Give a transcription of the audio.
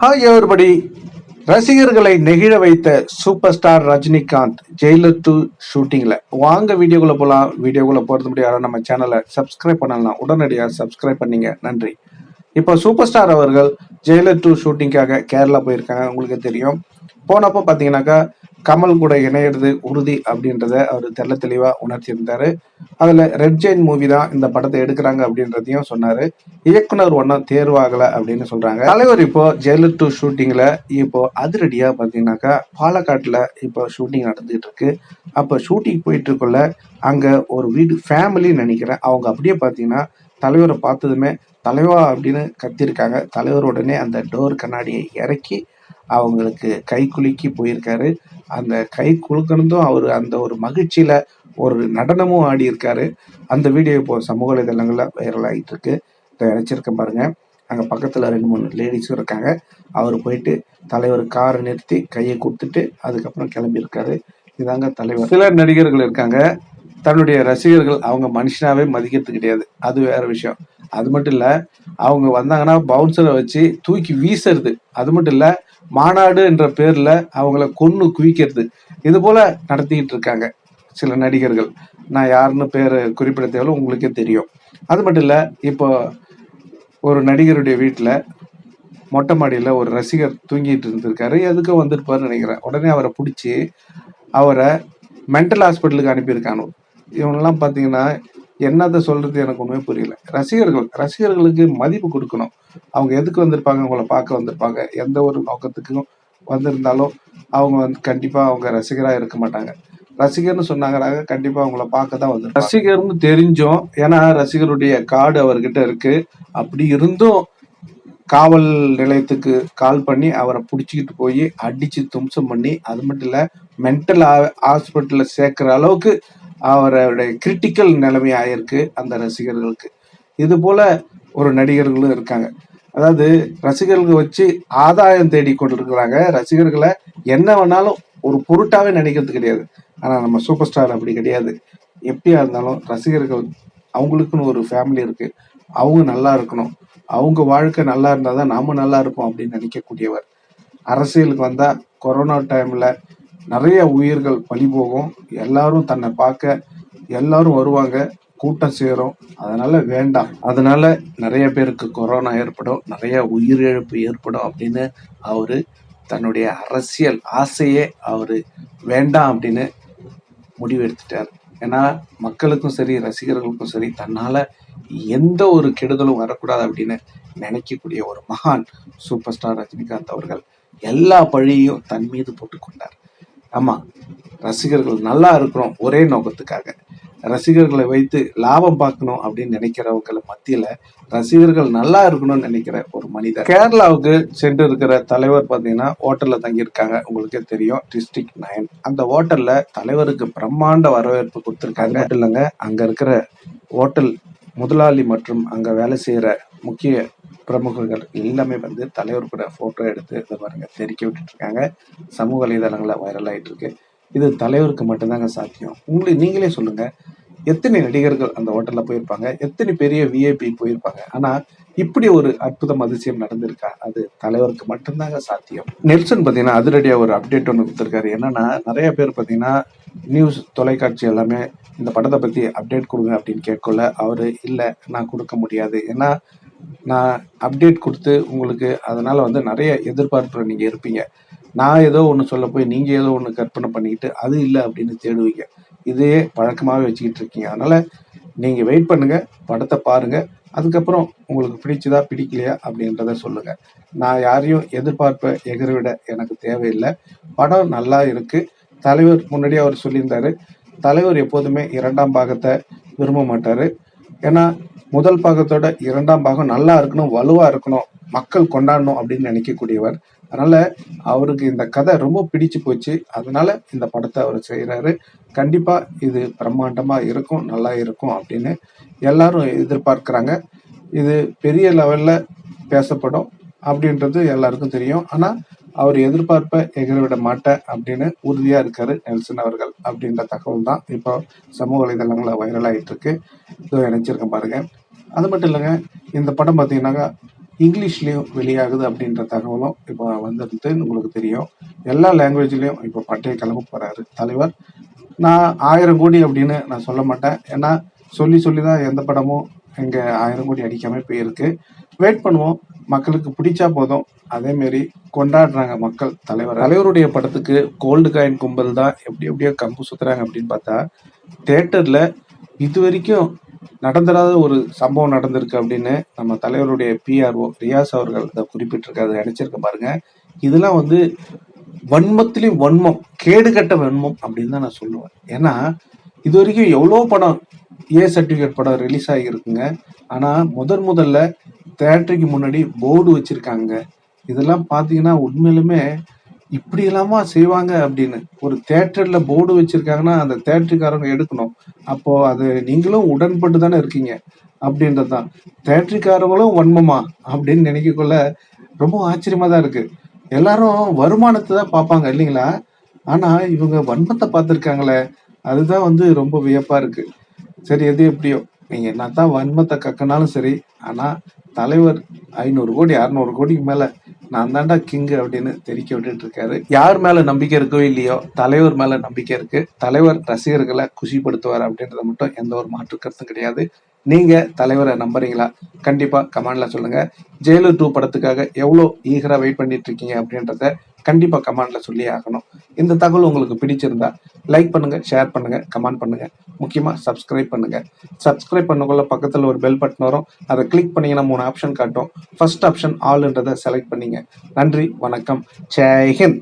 Hi everybody ரசிகர்களை நெகிழ வைத்த super star Rajinikanth Jailer two வாங்க வீடியோக்குள்ள போகலாம் வீடியோக்குள்ள போகிறது முடியாது நம்ம சேனலை சப்ஸ்கிரைப் பண்ணலாம் உடனடியாக சப்ஸ்கிரைப் பண்ணிங்க. நன்றி. இப்போ சூப்பர் ஸ்டார் அவர்கள் ஜெயிலர் டூ ஷூட்டிங்காக கேரளா போயிருக்காங்க. உங்களுக்கு தெரியும். போனப்போ பார்த்தீங்கன்னாக்கா கமல் கூட இணையிறது உறுதி அப்படின்றத அவர் தெள்ள தெளிவா உணர்த்தியிருந்தாரு. அதுல ரெட் ஜெயின் மூவி தான் இந்த படத்தை எடுக்கிறாங்க அப்படின்றதையும் சொன்னாரு. இயக்குனர் ஒன்றும் தேர்வாகல அப்படின்னு சொல்றாங்க. தலைவர் இப்போ ஜெயலர் டூ ஷூட்டிங்ல இப்போ அதிரடியா பாத்தீங்கன்னாக்கா பாலக்காட்டுல இப்போ ஷூட்டிங் நடந்துகிட்டு இருக்கு அப்ப ஷூட்டிங் போயிட்டு இருக்குள்ள அங்க ஒரு வீடு ஃபேமிலின்னு நினைக்கிறேன். அவங்க அப்படியே பாத்தீங்கன்னா தலைவரை பார்த்ததுமே தலைவா அப்படின்னு கத்திருக்காங்க. தலைவர் உடனே அந்த டோர் கண்ணாடியை இறக்கி அவங்களுக்கு கை குலுக்கி போயிருக்காரு. அந்த கை குலுக்கணுந்தும் அவர் அந்த ஒரு மகிழ்ச்சியில ஒரு நடனமும் ஆடி இருக்காரு அந்த வீடியோ இப்போ சமூக வலைதளங்கள்ல வைரல் ஆகிட்டு இருக்கு இதை இணைச்சிருக்கேன் பாருங்க. அங்க பக்கத்துல ரெண்டு மூணு லேடிஸும் இருக்காங்க. அவர் போயிட்டு தலைவர் காரை நிறுத்தி கையை கொடுத்துட்டு அதுக்கப்புறம் கிளம்பி இருக்காரு இதாங்க தலைவர். சில நடிகர்கள் இருக்காங்க. தன்னுடைய ரசிகர்கள் அவங்க மனுஷனாவே மதிக்கிறது கிடையாது அது வேற விஷயம். அது மட்டும் இல்ல அவங்க வந்தாங்கன்னா பவுன்சரை வச்சு தூக்கி வீசுறது. அது மட்டும் இல்ல மாநாடு என்ற பேர்ல அவங்கள கொன்னு குவிக்கிறது. இது போல நடத்திக்கிட்டு இருக்காங்க சில நடிகர்கள். நான் யாருன்னு பேர் குறிப்பிட தேவையில்ல உங்களுக்கே தெரியும். அது மட்டும் இல்ல இப்போ ஒரு நடிகருடைய வீட்டில் மொட்டை மாடியில் ஒரு ரசிகர் தூங்கிட்டு இருந்திருக்காரு. எதுக்கு வந்திருப்பாருன்னு நினைக்கிறேன். உடனே அவரை பிடிச்சி அவரை மென்டல் ஹாஸ்பிட்டலுக்கு அனுப்பியிருக்கானு? இவங்கெல்லாம் பார்த்தீங்கன்னா என்னத்தை சொல்றது எனக்கு ஒன்றுமே புரியல. ரசிகர்கள் ரசிகர்களுக்கு மதிப்பு கொடுக்கணும். அவங்க எதுக்கு வந்திருப்பாங்க உங்களை பார்க்க வந்திருப்பாங்க எந்த ஒரு நோக்கத்துக்கும் வந்திருந்தாலும் அவங்க வந்து கண்டிப்பாக அவங்க ரசிகராக இருக்க மாட்டாங்க. ரசிகர்னு சொன்னாங்கனாக்க கண்டிப்பாக அவங்கள பார்க்க தான் வந்து ரசிகர்னு தெரிஞ்சோம் ஏன்னா ரசிகருடைய கார்டு அவர்கிட்ட இருக்கு. அப்படி இருந்தும் காவல் நிலையத்துக்கு கால் பண்ணி அவரை பிடிச்சிக்கிட்டு போய் அடித்து தும்சம் பண்ணி அது மட்டும் இல்லை மென்டல் ஹாஸ்பிட்டலில் சேர்க்குற அளவுக்கு அவருடைய கிரிட்டிக்கல் நிலைமை ஆயிருக்கு அந்த ரசிகர்களுக்கு. இது போல ஒரு நடிகர்களும் இருக்காங்க. அதாவது ரசிகர்களுக்கு வச்சு ஆதாயம் தேடி கொண்டிருக்கிறாங்க. ரசிகர்களை என்ன வேணாலும் ஒரு பொருட்டாவே நினைக்கிறது கிடையாது. ஆனா நம்ம சூப்பர் ஸ்டார் அப்படி கிடையாது. எப்படியா இருந்தாலும் ரசிகர்கள் அவங்களுக்குன்னு ஒரு ஃபேமிலி இருக்கு. அவங்க நல்லா இருக்கணும். அவங்க வாழ்க்கை நல்லா இருந்தாதான் நாம நல்லா இருப்போம் அப்படின்னு நினைக்கக்கூடியவர். அரசியலுக்கு வந்தா கொரோனா டைம்ல நிறைய உயிர்கள் பலி போகும். எல்லாரும் தன்னை பார்க்க எல்லாரும் வருவாங்க கூட்டம் சேரும். அதனால வேண்டாம். அதனால நிறைய பேருக்கு கொரோனா ஏற்படும். நிறைய உயிரிழப்பு ஏற்படும் அப்படின்னு அவரு தன்னுடைய அரசியல் ஆசையே அவரு வேண்டாம் அப்படின்னு முடிவு எடுத்துட்டார் ஏன்னா மக்களுக்கும் சரி ரசிகர்களுக்கும் சரி தன்னால எந்த ஒரு கெடுதலும் வரக்கூடாது அப்படின்னு நினைக்கக்கூடிய ஒரு மகான் சூப்பர் ஸ்டார் ரஜினிகாந்த் அவர்கள் எல்லா பழியையும் தன் மீது போட்டுக்கொண்டார். ஆமா. ரசிகர்கள் நல்லா இருக்கிறோம் ஒரே நோக்கத்துக்காக. ரசிகர்களை வைத்து லாபம் பார்க்கணும் அப்படின்னு நினைக்கிறவங்கள மத்தியில ரசிகர்கள் நல்லா இருக்கணும்னு நினைக்கிற ஒரு மனிதர். கேரளாவுக்கு சென்று இருக்கிற தலைவர் பாத்தீங்கன்னா ஹோட்டல்ல தங்கியிருக்காங்க. உங்களுக்கே தெரியும். District nine. அந்த ஹோட்டல்ல தலைவருக்கு பிரம்மாண்ட வரவேற்பு கொடுத்திருக்காங்க. இல்லைங்க. அங்க இருக்கிற ஹோட்டல் முதலாளி மற்றும் அங்க வேலை செய்யற முக்கிய பிரமுகர்கள் எல்லாமே வந்து தலைவர் கூட போட்டோ எடுத்து இதை பாருங்க தெரிக்க விட்டுட்டு இருக்காங்க சமூக வலைதளங்களில் வைரல் ஆயிட்டு இருக்கு இது தலைவருக்கு மட்டும்தாங்க சாத்தியம். உங்களுக்கு நீங்களே சொல்லுங்க. எத்தனை நடிகர்கள் அந்த ஹோட்டல்ல போயிருப்பாங்க? எத்தனை பெரிய விஐபி போயிருப்பாங்க? ஆனா இப்படி ஒரு அற்புதம் அதிசயம் நடந்திருக்கா? அது தலைவருக்கு மட்டும்தாங்க சாத்தியம். நெல்சன் பாத்தீங்கன்னா அதிரடியா ஒரு அப்டேட் ஒன்று கொடுத்துருக்காரு. என்னன்னா நிறைய பேர் பாத்தீங்கன்னா நியூஸ் தொலைக்காட்சி எல்லாமே இந்த படத்தை பத்தி அப்டேட் கொடுங்க அப்படின்னு கேட்கல. அவரு இல்ல நான் கொடுக்க முடியாது. ஏன்னா நான் அப்டேட் கொடுத்து உங்களுக்கு அதனால் வந்து நிறைய எதிர்பார்ப்பில் நீங்கள் இருப்பீங்க. நான் ஏதோ ஒன்று சொல்ல போய் நீங்கள் ஏதோ ஒன்று கற்பனை பண்ணிக்கிட்டு அது இல்லை அப்படின்னு தேடுவீங்க. இதையே பழக்கமாகவே வச்சுக்கிட்டு இருக்கீங்க. அதனால் நீங்கள் வெயிட் பண்ணுங்கள் படத்தை பாருங்கள் அதுக்கப்புறம் உங்களுக்கு பிடிச்சதா பிடிக்கலையா அப்படின்றத சொல்லுங்கள் நான் யாரையும் எதிர்பார்ப்பை எகரவிட எனக்கு தேவையில்லை. படம் நல்லா இருக்குது தலைவர் முன்னாடியே அவர் சொல்லியிருந்தாரு. தலைவர் எப்போதுமே இரண்டாம் பாகத்தை விரும்ப மாட்டார். ஏன்னா முதல் பாகத்தோட இரண்டாம் பாகம் நல்லா இருக்கணும் வலுவா இருக்கணும் மக்கள் கொண்டாடணும் அப்படின்னு நினைக்கக்கூடியவர். அதனால அவருக்கு இந்த கதை ரொம்ப பிடிச்சு போச்சு. அதனால இந்த படத்தை அவர் செய்கிறாரு கண்டிப்பா இது பிரம்மாண்டமா இருக்கும் நல்லா இருக்கும் அப்படின்னு எல்லாரும் எதிர்பார்க்கிறாங்க. இது பெரிய லெவல்ல பேசப்படும் அப்படின்றது எல்லாருக்கும் தெரியும். ஆனா அவர் எதிர்பார்ப்பை எகரவிட மாட்டேன் அப்படின்னு உறுதியா இருக்காரு நெல்சன் அவர்கள் அப்படின்ற தகவல் தான் இப்போ சமூக வலைதளங்கள்ல வைரல் ஆயிட்டு இருக்கு இதோ நினைச்சிருக்கேன் பாருங்க. அது மட்டும் இல்லைங்க இந்த படம் பார்த்தீங்கன்னாக்கா இங்கிலீஷ்லேயும் வெளியாகுது அப்படின்ற தகவலும் இப்போ வந்துடுது உங்களுக்கு தெரியும். எல்லா லாங்குவேஜ்லேயும் இப்போ பட்டைய கிளம்ப போகிறாரு தலைவர். நான் ஆயிரம் கோடி அப்படின்னு நான் சொல்ல மாட்டேன். ஏன்னா சொல்லி சொல்லி தான் எந்த படமும் இங்கே ஆயிரம் கோடி அடிக்காமல் போயிருக்கு. வெயிட் பண்ணுவோம். மக்களுக்கு பிடிச்சா போதும். அதேமாரி கொண்டாடுறாங்க மக்கள் தலைவர் தலைவருடைய படத்துக்கு கோல்டு காயின் கும்பல் தான் எப்படி எப்படியோ கம்பு சுத்துறாங்க அப்படின்னு பார்த்தா தேட்டர்ல இது வரைக்கும் நடந்துடாத ஒரு சம்பவம் நடந்திருக்கு அப்படின்னு நம்ம தலைவருடைய பிஆர்ஓ ரியாஸ் அவர்கள் இதை குறிப்பிட்டிருக்காரு. நினைச்சிருக்க பாருங்க. இதெல்லாம் வந்து வன்மத்திலையும் வன்மம் கேடுகட்ட வன்மம் அப்படின்னு தான் நான் சொல்லுவேன். ஏன்னா இது வரைக்கும் எவ்வளோ படம் ஏ சர்டிஃபிகேட் படம் ரிலீஸ் ஆகியிருக்குங்க. ஆனால் முதன் முதல்ல தேட்டருக்கு முன்னாடி போர்டு வச்சுருக்காங்க. இதெல்லாம் பார்த்தீங்கன்னா உண்மையிலுமே இப்படி எல்லாமா செய்வாங்க அப்படின்னு. ஒரு தேட்டர்ல போர்டு வச்சிருக்காங்கன்னா அந்த தேட்டருக்காரங்க எடுக்கணும். அப்போ அது நீங்களும் உடன்பட்டு தானே இருக்கீங்க அப்படின்றது தான். தேட்டருக்காரங்களும் வன்மமா அப்படின்னு நினைக்கக்குள்ள ரொம்ப ஆச்சரியமா தான் இருக்கு. எல்லாரும் வருமானத்தை தான் பார்ப்பாங்க இல்லைங்களா? ஆனா இவங்க வன்மத்தை பார்த்துருக்காங்களே அதுதான் வந்து ரொம்ப வியப்பா இருக்கு. சரி எது எப்படியோ. நீங்க என்னத்தான் வன்மத்தை கக்கினாலும் சரி ஆனா தலைவர் ஐநூறு கோடி அறுநூறு கோடிக்கு மேல நான் தாண்டா கிங்கு அப்படின்னு தெரிவிக்க விட்டுட்டு இருக்காரு. யார் மேல நம்பிக்கை இருக்கோ இல்லையோ தலைவர் மேல நம்பிக்கை இருக்கு. தலைவர் ரசிகர்களை குஷிப்படுத்துவார் அப்படின்றத மட்டும் எந்த ஒரு மாற்று கருத்தும் கிடையாது. நீங்க தலைவரை நம்புறீங்களா? கண்டிப்பா கமெண்ட்ல சொல்லுங்க. ஜெயலு டூ படத்துக்காக எவ்வளோ ஈகரா வெயிட் பண்ணிட்டு இருக்கீங்க அப்படின்றத கண்டிப்பா கமெண்ட்ல சொல்லி ஆகணும். இந்த தகவல் உங்களுக்கு பிடிச்சிருந்தா லைக் பண்ணுங்க ஷேர் பண்ணுங்க கமெண்ட் பண்ணுங்க. முக்கியமா சப்ஸ்கிரைப் பண்ணுங்க. சப்ஸ்கிரைப் பண்ணக்குள்ள பக்கத்துல ஒரு பெல் பட்டன் வரும். அதை கிளிக் பண்ணீங்கன்னா மூணு ஆப்ஷன் காட்டும். ஃபர்ஸ்ட் ஆப்ஷன் ஆல்ன்றதை செலக்ட் பண்ணீங்க. நன்றி வணக்கம். ஜெய்ஹிந்த்